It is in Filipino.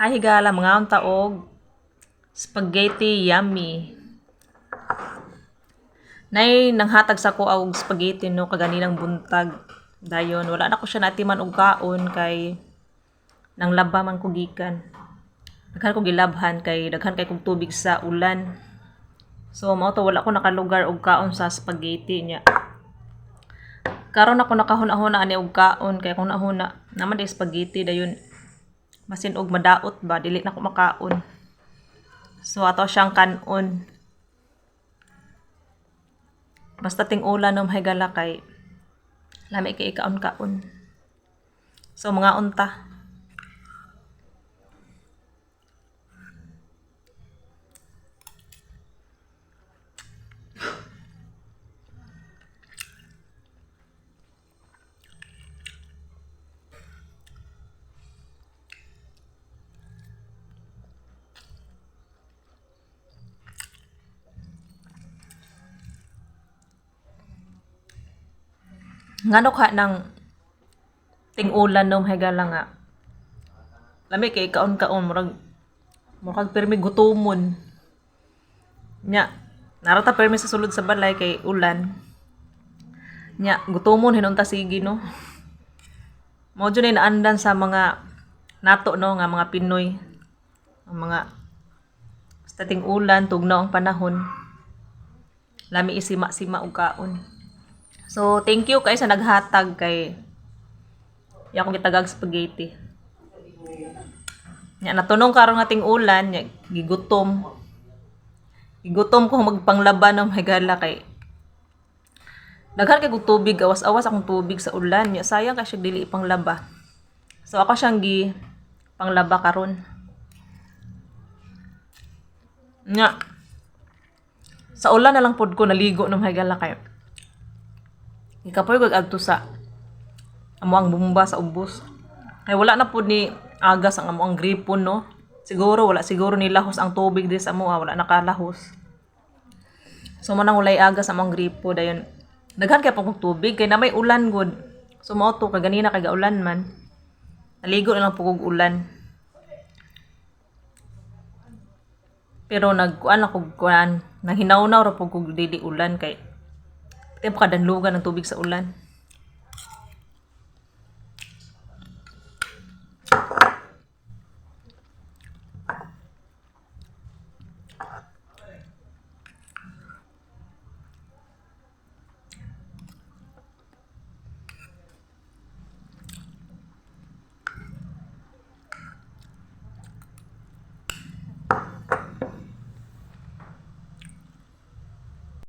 Hi higala mga taog. Spaghetti yummy. Nay nanghatag sa ko og spaghetti no kaganinang buntag. Dayon wala na ko siya natiman og kaon kay nang laba man ko gikan. Daghan ko gilabhan kay daghan kay kog tubig sa ulan. So mao to wala ko nakalugar og kaon sa spaghetti niya. Karon ako nakahuna-huna ani og kaon kay kung nahuna naman di spaghetti dayon masin og madaot ba dili na ko makaon. So ato siyang kanon. Basta ting ulan ng higala kay lami kay ikaon-kaon. So mga unta. Ngano ka ng ting ulan ng higala nga. Lami kay kaon-kaon murag murag permi gutomon. Nya, narata permi sa sulod sa balay kay ulan. Nya, gutomon hinunta sige no. Mao jud ni naandan sa mga nato no nga mga Pinoy. Ang mga basta ting ulan tugnaw ang panahon. Lami isima-sima og kaon. So, thank you kay sa naghatag kay ya akong gitagag spaghetti. Nya natunong karon nga ulan, nya gigutom. Gigutom ko magpanglaban ng higala kay Daghan kay kog tubig, awas-awas akong tubig sa ulan. Nya sayang kay dili panglaba. So ako siyang gi panglaba karon. Nya sa ulan na lang pod ko naligo ng higala kay Ikapoy kag adto sa amo ang bumba sa ubos. Kay wala na pud ni agas ang amo ang gripon no. Siguro wala siguro ni lahos ang tubig dis amo ah, wala nakalahos. So manang ulay agas ang amo ang gripo dayon. Daghan kay pag tubig kay na may ulan gud. So mao to kay ganina kay ulan man. Naligo na lang pugog ulan. Pero nagkuan ako kuan, nanghinawnaw ra pugog dili ulan kay Kaya pa kadanlugan ng tubig sa ulan.